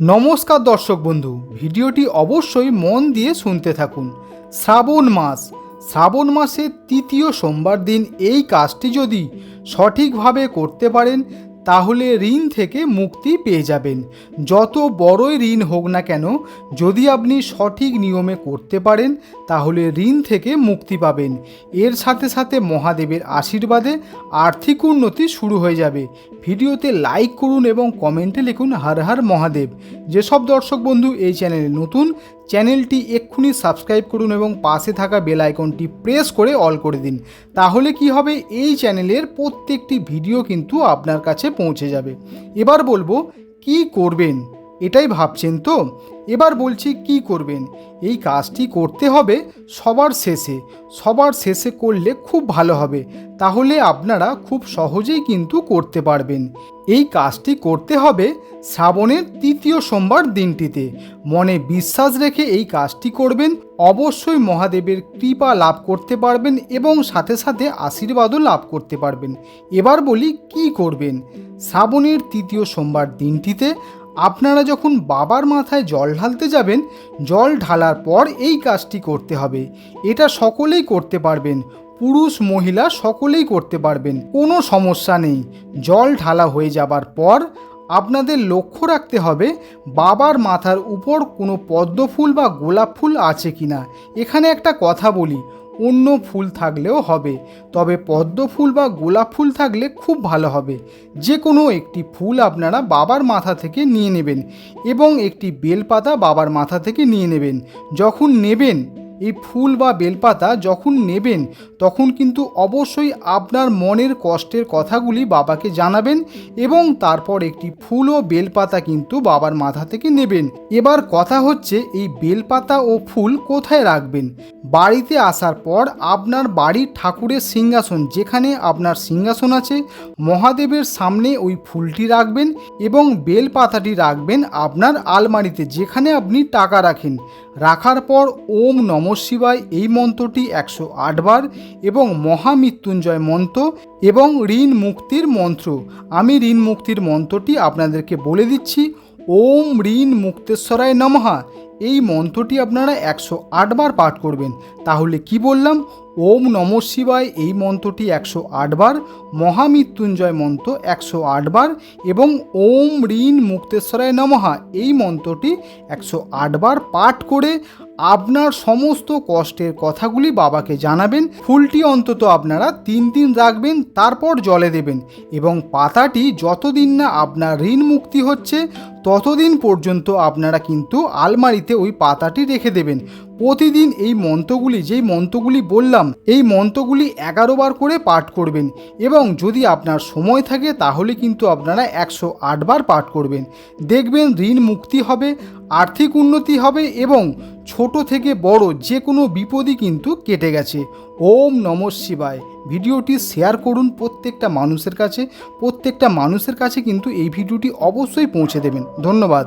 নমস্কার দর্শক বন্ধু, ভিডিওটি অবশ্যই মন দিয়ে শুনতে থাকুন। শ্রাবণ মাস, শ্রাবণ মাসের তৃতীয় সোমবার দিন এই কাজটি যদি সঠিকভাবে করতে পারেন তাহলে ঋণ থেকে মুক্তি পেয়ে যাবেন। যত বড়ই ঋণ হোক না কেন, যদি আপনি সঠিক নিয়মে করতে পারেন, তাহলে ঋণ থেকে মুক্তি পাবেন। এর সাথে সাথে মহাদেবের আশীর্বাদে আর্থিক উন্নতি শুরু হয়ে যাবে। ভিডিওতে লাইক করুন এবং কমেন্টে লিখুন, হর হর মহাদেব। যেসব দর্শক বন্ধু এই চ্যানেলে নতুন চ্যানেলটি এক্ষুনি সাবস্ক্রাইব করুন এবং পাশে থাকা বেল আইকনটি প্রেস করে অল করে দিন। তাহলে কি হবে? এই চ্যানেলের প্রত্যেকটি ভিডিও কিন্তু আপনার কাছে পৌঁছে যাবে। এবার বলব, কি করবেন? এটাই ভাবছেন তো? এবার বলছি, কি করবেন? এই কাজটি করতে হবে সবার শেষে। সবার শেষে করলে খুব ভালো হবে। তাহলে আপনারা খুব সহজেই কিন্তু করতে পারবেন। এই কাজটি করতে হবে শ্রাবণের তৃতীয় সোমবার দিনটিতে। মনে বিশ্বাস রেখে এই কাজটি করবেন। অবশ্যই মহাদেবের কৃপা লাভ করতে পারবেন এবং সাথে সাথে আশীর্বাদও লাভ করতে পারবেন। এবার বলি, কি করবেন? শ্রাবণের তৃতীয় সোমবার দিনটিতে আপনারা যখন বাবার মাথায় জল ঢালতে যাবেন, জল ঢালার পর এই কাজটি করতে হবে। এটা সকলেই করতে পারবেন, পুরুষ মহিলা সকলেই করতে পারবেন, কোনো সমস্যা নেই। জল ঢালা হয়ে যাবার পর আপনাদের লক্ষ্য রাখতে হবে, বাবার মাথার উপর কোনো পদ্ম ফুল বা গোলাপ ফুল আছে কি না এখানে একটা কথা বলি অন্য ফুল থাকলেও হবে। তবে পদ্ম ফুল বা গোলাপ ফুল থাকলে খুব ভালো হবে। যে কোনো একটি ফুল আপনারা বাবার মাথা থেকে নিয়ে নেবেন এবং একটি বেলপাতা বাবার মাথা থেকে নিয়ে নেবেন। যখন নেবেন এই ফুল বা বেলপাতা যখন নেবেন, তখন কিন্তু অবশ্যই আপনার মনের কষ্টের কথাগুলি বাবাকে জানাবেন এবং তারপর একটি ফুল ও বেলপাতা কিন্তু বাবার মাথা থেকে নেবেন। এবার কথা হচ্ছে এই বেলপাতা ও ফুল কোথায় রাখবেন? বাড়িতে আসার পর আপনার বাড়ির ঠাকুরের সিংহাসন, যেখানে আপনার সিংহাসন আছে, মহাদেবের সামনে ওই ফুলটি রাখবেন এবং বেলপাতাটি রাখবেন আপনার আলমারিতে, যেখানে আপনি টাকা রাখেন। রাখার পর ওম নম শিবায় এই মন্ত্রটি একশো আটবার এবং মহামৃত্যুঞ্জয় মন্ত্র এবং ঋণ মুক্তির মন্ত্র। আমি ঋণ মুক্তির মন্ত্রটি আপনাদেরকে বলে দিচ্ছি। ওম ঋণ মুক্তেশ্বরায় নমহা এই মন্ত্রটি আপনারা একশো আটবার পাঠ করবেন। তাহলে কি বললাম? ওম নম শিবায় এই মন্ত্রটি একশো আটবার মহামৃত্যুঞ্জয় মন্ত্র একশো আটবার এবং ওম ঋণ মুক্তেশ্বরায় নমহা এই মন্ত্রটি একশো আটবার পাঠ করে আপনার সমস্ত কষ্টের কথাগুলি বাবাকে জানাবেন। ফুলটি অন্তত আপনারা তিন দিন রাখবেন, তারপর জলে দেবেন এবং পাতাটি যতদিন না আপনার ঋণ মুক্তি হচ্ছে ততদিন পর্যন্ত আপনারা কিন্তু আলমারিতে ওই পাতাটি রেখে দেবেন। প্রতিদিন এই মন্ত্রগুলি, যেই মন্ত্রগুলি বললাম, এই মন্ত্রগুলি এগারো বার করে পাঠ করবেন এবং যদি আপনার সময় থাকে তাহলে কিন্তু আপনারা একশো আটবার পাঠ করবেন। দেখবেন ঋণ মুক্তি হবে, আর্থিক উন্নতি হবে এবং ছোট থেকে বড় যে কোনো বিপদই কিন্তু কেটে গেছে। ওম নম শিবায়। ভিডিওটি শেয়ার করুন প্রত্যেকটা মানুষের কাছে। প্রত্যেকটা মানুষের কাছে কিন্তু এই ভিডিওটি অবশ্যই পৌঁছে দেবেন। ধন্যবাদ।